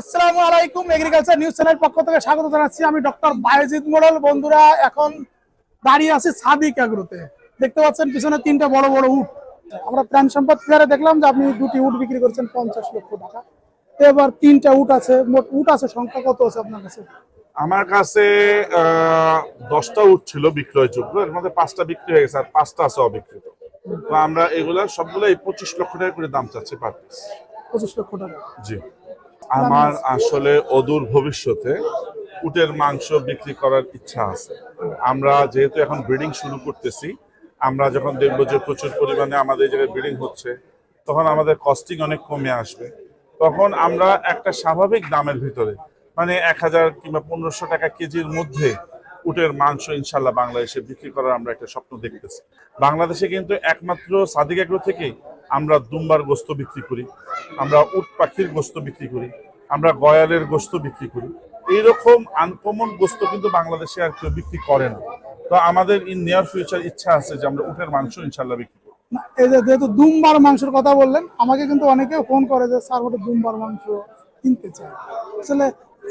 আসসালামু আলাইকুম agriculture news channel পক্ষ থেকে স্বাগত জানাচ্ছি। আমি ডক্টর বায়েজিদ মোড়ল বন্ধুরা এখন দাঁড়িয়ে আছি সাদিক এগ্রোতে। দেখতে পাচ্ছেন পিছনে তিনটা বড় বড় উট। আমরা প্রাণ সম্পদ ফেয়ারে দেখলাম যে আপনি দুটি উট বিক্রি করছেন পঞ্চাশ লক্ষ টাকা। এবার তিনটা উট আছে মোট উট আছে সংখ্যা কত আছে আপনার কাছে? আমার কাছে দশটা উঠ ছিল বিক্রয়যোগ্য। এর মধ্যে পাঁচটা বিক্রি হয়ে গেছে আর পাঁচটা আছে অবিক্রিত। তো আমরা এগুলা সবগুলো এই পঁচিশ লক্ষ টাকা করে দাম চাচ্ছি পার পিস পঁচিশ লক্ষ টাকা। জি। আমার আসলে অদূর ভবিষ্যতে উটের মাংস বিক্রি করার ইচ্ছা আছে। আমরা যেহেতু এখন ব্রিডিং শুরু করতেছি আমরা যখন দেখব যে প্রচুর পরিমাণে আমাদের জায়গায় ব্রিডিং হচ্ছে তখন আমাদের কস্টিং অনেক কমে আসবে। তখন আমরা একটা স্বাভাবিক দামের ভিতরে মানে এক হাজার কিংবা পনেরোশো টাকা কেজির মধ্যে উটের মাংস ইনশাল্লাহ বাংলাদেশে বিক্রি করার আমরা একটা স্বপ্ন দেখতেছি। বাংলাদেশে কিন্তু একমাত্র সাদিক এগ্রো থেকেই আমরা দুম্বার গোস্ত বিক্রি করি আমরা উট পাখির গোস্ত বিক্রি করি আমরা গয়ালের গোস্ত বিক্রি করি। এইরকম আনকমন গোস্ত কিন্তু বাংলাদেশে আর কেউ বিক্রি করে না। তো আমাদের ইন নিয়ার ফিউচার ইচ্ছা আছে যে আমরা উটের মাংস ইনশাল্লাহ বিক্রি করব। না, এই যে যেহেতু দুমবার মাংসের কথা বললেন আমাকে কিন্তু অনেকে ফোন করে যে স্যার ওটা দুমবার মাংস কিনতে চায় আসলে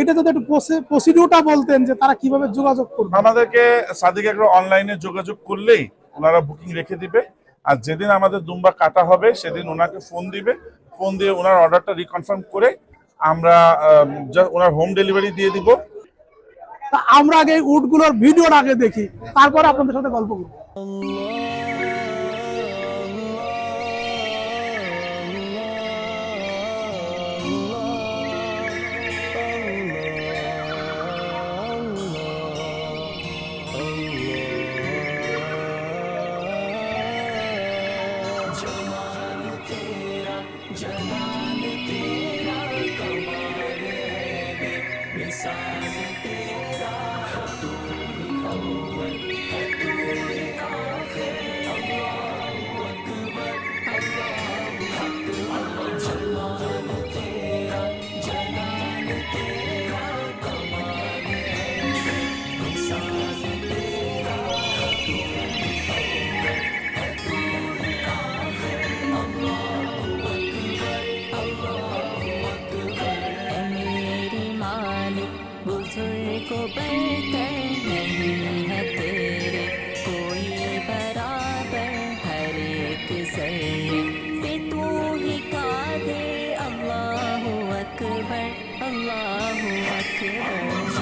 এটা যদি একটু প্রসিডিউরটা বলতেন যে তারা কীভাবে যোগাযোগ করবে। আমাদেরকে সাদিক অনলাইনে যোগাযোগ করলেই ওনারা বুকিং রেখে দিবে। আর যেদিন আমাদের দুম্বা কাটা হবে, সেদিন ওনাকে ফোন দিবে। ফোন দিয়ে ওনার অর্ডারটা রিকনফার্ম করে আমরা ওনার হোম ডেলিভারি দিয়ে দিব। আমরা আগে উটগুলোর ভিডিওর আগে দেখি, তারপর আপনাদের সাথে গল্প করব। एक जर्रे से तू ही कादे अल्लाह अकबर अल्लाह अकबर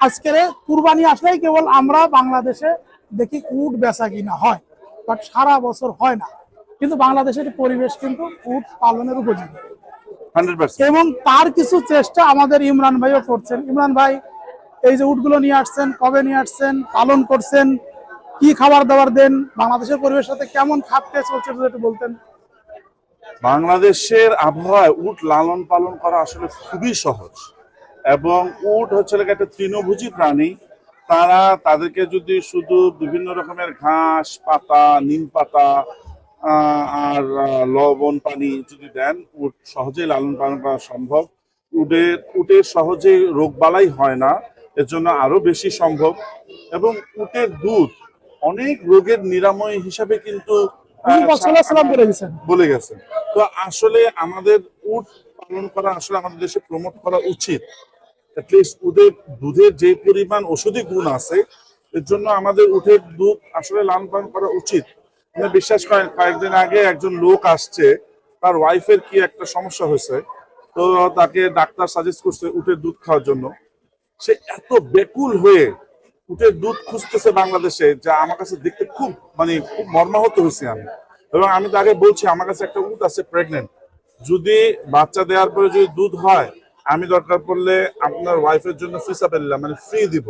আজকের কুরবানি আসলেই কেবল আমরা বাংলাদেশে দেখি উট বেচা কিনা হয় বাট সারা বছর হয় না কিন্তু বাংলাদেশের পরিবেশ কিন্তু উট পালনের উপযোগী। এবং তার কিছু চেষ্টা আমাদের ইমরান ভাইও করছেন। ইমরান ভাই এই যে উটগুলো নিয়ে আসছেন কবে নিয়ে আসছেন পালন করছেন কি খাবার দাবার দেন বাংলাদেশের পরিবেশ সাথে কেমন খাপ খেয়ে চলছে একটু বলতেন। বাংলাদেশের আবহাওয়ায় উট লালন পালন করা আসলে খুবই সহজ। এবং উট হচ্ছে একটা তৃণভোজী প্রাণী। তারা তাদেরকে যদি শুধু বিভিন্ন রকমের ঘাস পাতা নিম পাতা আর লবণ পানি যদি দেন উট সহজেই লালন পালন করা সম্ভব। উটের উটের সহজে রোগ বালাই হয় না এর জন্য আরও বেশি সম্ভব। এবং উটের দুধ অনেক রোগের নিরাময় হিসাবে কিন্তু বলে গেছেন গেছে। তো আসলে আমাদের উট পালন করা আসলে আমাদের দেশে প্রমোট করা উচিত। অ্যাটলিস্ট ওদের দুধের যে পরিমাণ ওষুধি গুণ আছে এর জন্য আমাদের উটের দুধ আসলে লালন পালন করা উচিত। বিশ্বাস করেন, কয়েকদিন আগে একজন লোক আসছে, তার ওয়াইফের কি একটা সমস্যা হয়েছে, তো তাকে ডাক্তার সাজেস্ট করছে উটের দুধ খাওয়ার জন্য। সে এত বেকুল হয়ে উটের দুধ খুঁজতেছে বাংলাদেশে, যা আমার কাছে দেখতে খুব মানে খুব মর্মাহত হয়েছি আমি। এবং আমি তাকে বলছি, আমার কাছে একটা উট আছে প্রেগনেন্ট যদি বাচ্চা দেওয়ার পরে যদি দুধ হয়, আমি দরকার পড়লে আপনার ওয়াইফের জন্য ফিসাবেল্লা মানে ফ্রি দিব।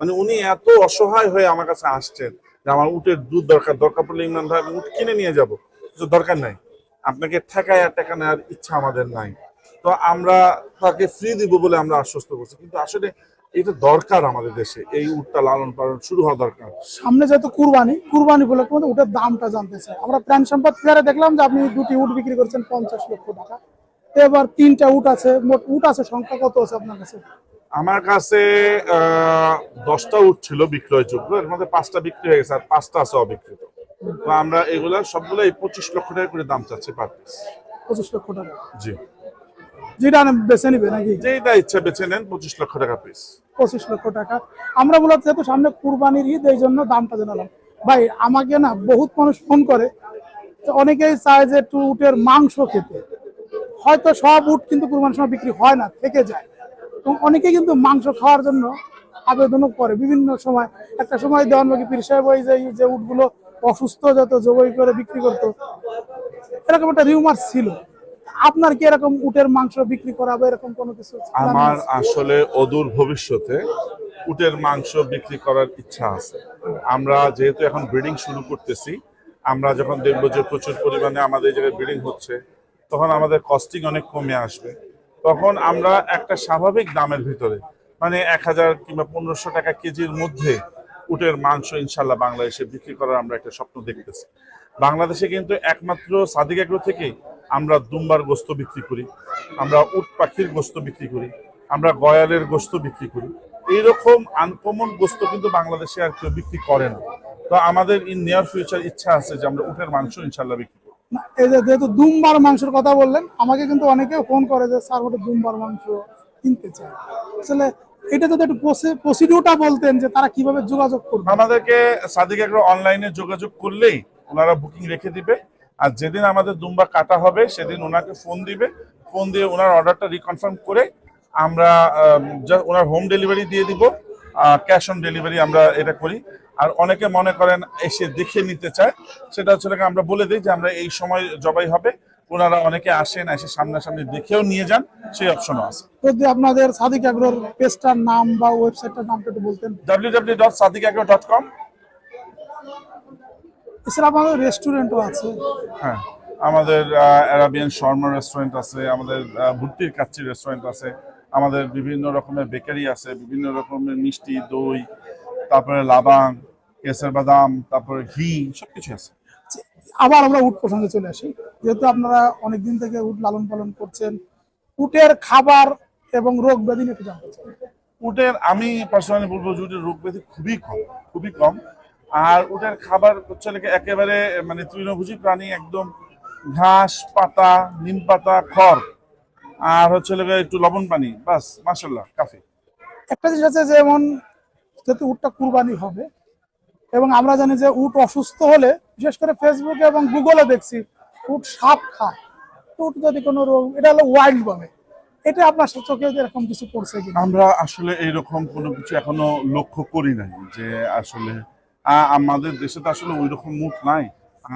মানে উনি এত অসহায় হয়ে আমার কাছে আসছেন। যে আমার উটের দুধ দরকার দরকার পড়লে ইমরান ভাই উট কিনে নিয়ে যাব। কিছু দরকার নাই। আপনাকে ঠেকায় আর টাকা নেওয়ার ইচ্ছা আমাদের নাই। তো আমরা তাকে ফ্রি দিব বলে আমরা আশ্বস্ত করছি। কিন্তু আসলে এটা দরকার আমাদের দেশে। এই উটটা লালন পালন শুরু হওয়া দরকার। সামনে যেহেতু কুরবানি কুরবানি উপলক্ষে মধ্যে উটের দামটা জানতে চাই আমরা প্রাণ সম্পদ ফেয়ারে দেখলাম যে আপনি দুটি উট বিক্রি করছেন পঞ্চাশ লক্ষ টাকা। এবার তিনটা উট আছে, মোট উট আছে, সংখ্যা কত আছে আপনার কাছে? আমার কাছে দশটা উঠ ছিল বিক্রয়যোগ্য এর মধ্যে পাঁচটা বিক্রি হয়ে গেছে আর পাঁচটা আছে অবিকৃত তো আমরা এগুলা সবগুলো এই পঁচিশ লক্ষ টাকা করে দাম চাচ্ছি পার পিস পঁচিশ লক্ষ টাকা? জি। যেটা বেছে নিবে নাকি? যেটা ইচ্ছা বেছে নেন পঁচিশ লক্ষ টাকা পিস পঁচিশ লক্ষ টাকা। আমরা মূলত যেহেতু সামনে কুরবানির ঈদ এই জন্য দামটা জানালাম ভাই আমাকে না বহুত মানুষ ফোন করে তো অনেকেই চায় যে একটু উটের মাংস খেতে। হয়তো সব উট কিন্তু কুরবানির সময় বিক্রি হয় না থেকে যায়। এবং অনেকেই কিন্তু মাংস খাওয়ার জন্য আবেদনও করে। বিভিন্ন সময়, একটা সময় দেওয়ানবাগি পীর সাহেব ওই যে যে উটগুলো অসুস্থ যত জবাই করে বিক্রি করতো, এরকম একটা রিউমার ছিল। আপনার কি এরকম উটের মাংস বিক্রি করা বা এরকম কোনো কিছু আমার আসলে অদূর ভবিষ্যতে উটের মাংস বিক্রি করার ইচ্ছা আছে। আমরা যেহেতু এখন ব্রিডিং শুরু করতেছি, আমরা যখন দেখব যে প্রচুর পরিমাণে আমাদের জায়গায় ব্রিডিং হচ্ছে, তখন আমাদের কস্টিং অনেক কমে আসবে। তখন আমরা একটা স্বাভাবিক দামের ভিতরে মানে এক হাজার কিংবা পনেরোশো টাকা কেজির মধ্যে উটের মাংস ইনশাল্লাহ বাংলাদেশে বিক্রি করার আমরা একটা স্বপ্ন দেখতেছি। বাংলাদেশে কিন্তু একমাত্র সাদিক এগ্রো থেকেই আমরা দুম্বার গোস্ত বিক্রি করি, আমরা উট পাখির গোস্ত বিক্রি করি, আমরা গয়ালের গোস্ত বিক্রি করি। এইরকম আনকমন গোস্ত কিন্তু বাংলাদেশে আর কেউ বিক্রি করে না। তো আমাদের ইন নিয়ার ফিউচার ইচ্ছা আছে যে আমরা উটের মাংস ইনশাল্লাহ বিক্রি এই যে যেহেতু দুমবার মাংসের কথা বললেন, আমাকে কিন্তু অনেকে ফোন করে যে, স্যার, ওটা দুমবার মাংস কিনতে চায় আসলে এটা যদি একটু প্রসিডিউরটা বলতেন যে তারা কীভাবে যোগাযোগ করবে। আমাদেরকে সাদিক এগ্রো অনলাইনে যোগাযোগ করলেই ওনারা বুকিং রেখে দিবে। আর যেদিন আমাদের দুম্বা কাটা হবে, সেদিন ওনাকে ফোন দিবে। ফোন দিয়ে ওনার অর্ডারটা রিকনফার্ম করে আমরা ওনার হোম ডেলিভারি দিয়ে দিব ক্যাশ অন ডেলিভারি আমরা এটা করি। আর অনেকে মনে করেন এসে দেখে নিতে চায় সেটা হচ্ছে আমরা বলে দিই যে আমরা এই সময় জবাই হবে। ওনারা অনেকে আসেন এসে সামনাসামনি দেখেও নিয়ে যান সেই অপশনও আছে। যদি আপনাদের সাদিক আগ্রোর পেজটার নাম বা ওয়েবসাইটটার নামটা একটু বলতেন। W W dot Sadiq dot com এছাড়া আমাদের রেস্টুরেন্টও আছে। হ্যাঁ আমাদের অ্যারাবিয়ান শর্মা রেস্টুরেন্ট আছে আমাদের ভুট্টির কাচ্চি রেস্টুরেন্ট আছে আমাদের বিভিন্ন রকমের বেকারি আছে বিভিন্ন রকমের মিষ্টি দই তারপরে লাবাং কেসের বাদাম তারপরে ঘি সবকিছু আছে। আবার আমরা উট প্রসঙ্গে চলে আসি। যেহেতু আপনারা অনেকদিন থেকে উট লালন পালন করছেন উটের খাবার এবং রোগ ব্যাধি নিয়ে একটু জানতে চাই। উটের আমি পার্সোনালি বলব যে উটের রোগ ব্যাধি খুবই কম খুবই কম। আর উটের খাবার হচ্ছে একেবারে মানে তৃণভোজী প্রাণী একদম ঘাস পাতা নিম পাতা খড় আর হচ্ছে একটু লবণ পানি বাস মাসাল্লাহ কাফি। একটা জিনিস আছে যেমন যেহেতু উটটা কুরবানি হবে। এবং আমরা জানি যে উট অসুস্থ হলে, বিশেষ করে ফেসবুকে এবং গুগলে দেখছি, উট সাপ খায়। উট যদি কোনো রোগ, এটা হলো ওয়াইল্ড ভাবে এটা আপনার চোখে এরকম কিছু পড়ছে কিনা? আমরা আসলে এইরকম কোনো কিছু এখনও লক্ষ্য করি নাই যে আসলে আমাদের দেশে তো আসলে ওই রকম মুখ নাই।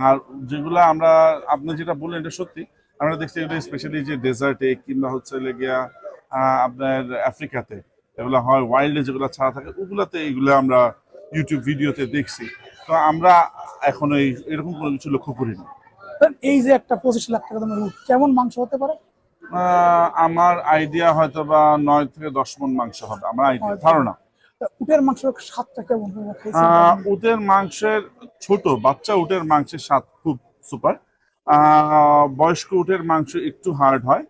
আর যেগুলো আমরা, আপনি যেটা বললেন এটা সত্যি। আমরা দেখছি এটা স্পেশালি যে ডেজার্টে কিংবা হচ্ছে লেগিয়া আপনার আফ্রিকাতে এগুলো হয় ওয়াইল্ডে যেগুলো ছাড়া থাকে ওগুলাতে এগুলো আমরা ইউটিউব ভিডিওতে দেখছি। তো আমরা এখনও এই এরকম কোনো কিছু লক্ষ্য করিনি। এই যে একটা পঁচিশ লাখ টাকা দামের উট কেমন মাংস হতে পারে? আমার আইডিয়া হয়তো বা নয় থেকে দশ মন মাংস হবে আমার আইডিয়া ধারণা। উটের মাংসের স্বাদটা কেমন উটের মাংসের ছোট বাচ্চা উটের মাংসের স্বাদ খুব সুপার বয়স্ক উটের মাংস একটু হার্ড হয়।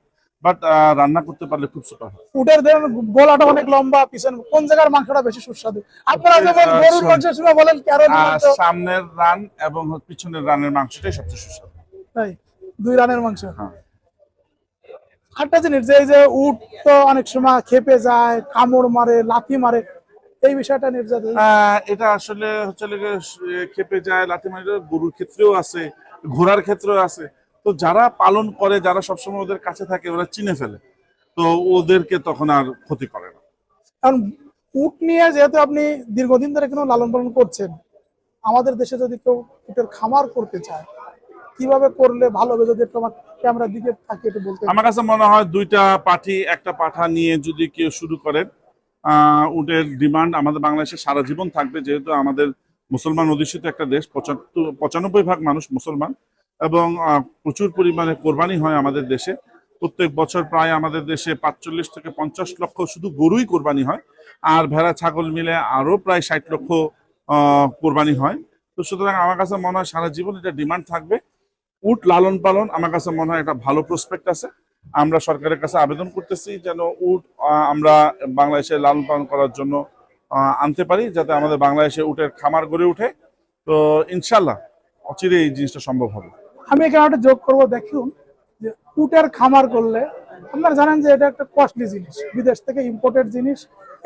বাট রান্না করতে পারলে খুব সুপার হয়। উটের ধরেন গলাটা অনেক লম্বা পিছন কোন জায়গার মাংসটা বেশি সুস্বাদু? আপনারা গরুর শোন- বলেন সামনের রান এবং পিছনের রানের মাংসটাই সবচেয়ে সুস্বাদু। তাই? দুই রানের মাংস। হ্যাঁ। আরেকটা জিনিস যে এই যে উট তো অনেক সময় খেপে যায় কামড় মারে লাথি মারে এই বিষয়টা নির্যাতন। এটা আসলে হচ্ছে খেপে যায় লাঠি মারি গরুর ক্ষেত্রেও আছে ঘোড়ার ক্ষেত্রেও আছে। তো যারা পালন করে যারা সবসময় ওদের কাছে থাকে ওরা চিনে ফেলে। তো ওদেরকে তখন আর ক্ষতি করে না। কারণ উট নিয়ে যেহেতু আপনি দীর্ঘদিন ধরে কোনো লালন পালন করছেন আমাদের দেশে যদি কেউ উটের খামার করতে চায় কীভাবে করলে ভালো হবে যদি আমার ক্যামেরার দিকে থাকে একটু বলতে আমার কাছে মনে হয় দুইটা পাঠি একটা পাঠা নিয়ে যদি কেউ শুরু করেন আহ, উটের ডিমান্ড আমাদের বাংলাদেশে সারা জীবন থাকবে। যেহেতু আমাদের মুসলমান অধিষ্ঠিত একটা দেশ পঁচাত্তর পঁচানব্বই ভাগ মানুষ মুসলমান। এবং প্রচুর পরিমাণে কোরবানি হয় আমাদের দেশে। প্রত্যেক বছর প্রায় আমাদের দেশে পাঁচচল্লিশ থেকে পঞ্চাশ লক্ষ শুধু গরুই কোরবানি হয়। আর ভেড়া, ছাগল মিলে আরও প্রায় ষাট লক্ষ কোরবানি হয়। তো সুতরাং আমার কাছে মনে হয় সারা জীবন এটা ডিমান্ড থাকবে। উট লালন পালন আমার কাছে মনে হয় একটা ভালো প্রসপেক্ট আছে। আমরা সরকারের কাছে আবেদন করতেছি যেন উট আমরা বাংলাদেশে লালন পালন করার জন্য আনতে পারি যাতে আমাদের বাংলাদেশে উটের খামার গড়ে ওঠে তো ইনশাল্লাহ অচিরে এই জিনিসটা সম্ভব হবে। আমি এখানে একটা যোগ করব দেখুন যে উটের খামার করলে আপনারা জানেন যে এটা একটা কস্টলি জিনিস বিদেশ থেকে ইম্পোর্টেড জিনিস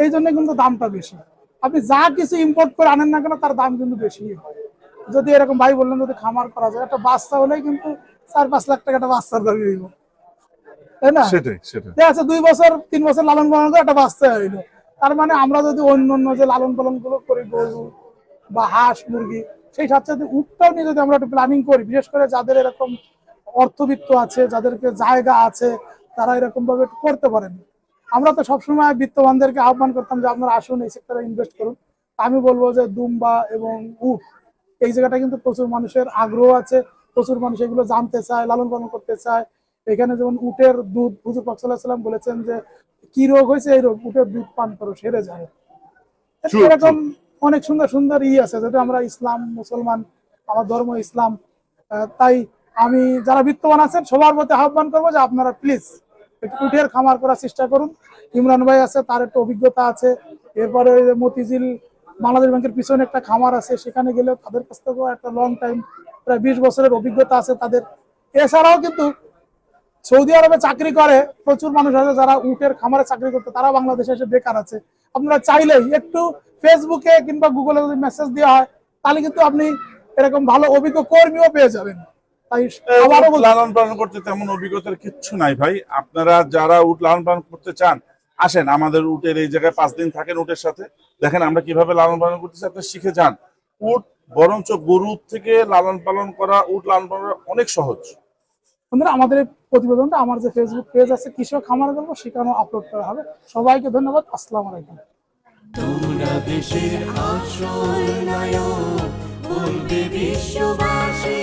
এই জন্য কিন্তু দামটা বেশি। আপনি যা কিছু ইম্পোর্ট করে আনেন না কেন তার দাম কিন্তু বেশি। হয় যদি এরকম ভাই বললেন যদি খামার করা যায় একটা বাচ্চা হলেই কিন্তু চার পাঁচ লাখ টাকা একটা বাচ্চার দাবি হইব তাই না? সেটাই দুই বছর তিন বছর লালন পালন করে একটা বাচ্চা হইল। তার মানে আমরা যদি অন্য অন্য যে লালন পালনগুলো করি গরু বা হাঁস মুরগি সেই সাথে সাথে উটটাও নিয়ে যদি আমরা একটু প্ল্যানিং করি বিশেষ করে যাদের এরকম অর্থবিত্ত আছে যাদেরকে জায়গা আছে তারা এরকম ভাবে একটু করতে পারেন। আমরা তো সবসময় বিত্তবানদেরকে আহ্বান করতাম যে আপনারা আসুন এই সেক্টরে ইনভেস্ট করুন। আমি বলব যে দুম্বা এবং উট এই জায়গাটা কিন্তু প্রচুর মানুষের আগ্রহ আছে। প্রচুর মানুষ এগুলো জানতে চায় লালন পালন করতে চায়। এখানে যেমন উটের দুধ হুজুর সাল্লাম বলেছেন যে কি রোগ হয়েছে এই রোগ? উটের দুধ পান করো সেরে যায়। এরকম অনেক সুন্দর সুন্দর ই আছে, যেটা আমরা ইসলাম, মুসলমান, আমার ধর্ম ইসলাম তাই আমি যারা বিত্তবান আছেন, সবার প্রতি আহ্বান করব যে আপনারা প্লিজ একটু উটের খামার করার চেষ্টা করুন। ইমরান ভাই আছে, তার একটু অভিজ্ঞতা আছে। এরপরে মতিঝিল বাংলাদেশ ব্যাংকের পিছনে একটা খামার আছে, সেখানে গেলে তাদের কাছ থেকেও একটা লং টাইম প্রায় বিশ বছরের অভিজ্ঞতা আছে তাদের। এছাড়াও কিন্তু সৌদি আরবে চাকরি করে, প্রচুর মানুষ আছে যারা উটের খামারে চাকরি করতে, তারা বাংলাদেশে এসে বেকার আছে। আপনারা চাইলেই একটু ফেসবুকে কিংবা গুগলে যদি মেসেজ দেওয়া হয় তাহলে কিন্তু আপনি এরকম ভালো অভিজ্ঞ কর্মীও পেয়ে যাবেন। লালন পালন করতে তেমন অভিজ্ঞতার কিচ্ছু নাই ভাই। আপনারা যারা উট লালন পালন করতে চান আসেন। আমাদের উটের এই জায়গায় পাঁচ দিন থাকেন উটের সাথে। দেখেন আমরা কীভাবে লালন পালন করতেছি আপনি শিখে যান। উট বরঞ্চ গরুর থেকে লালন পালন করা উট লালন পালন অনেক সহজ। বন্ধুরা আমাদের প্রতিবেদনটা আমার যে ফেসবুক পেজ আছে, কৃষক খামার গল্প সেখানেও আপলোড করা হবে। সবাইকে ধন্যবাদ, আসসালামু আলাইকুম। তোমরা দেশের নায়ক, বলবে বিশ্ববাসী।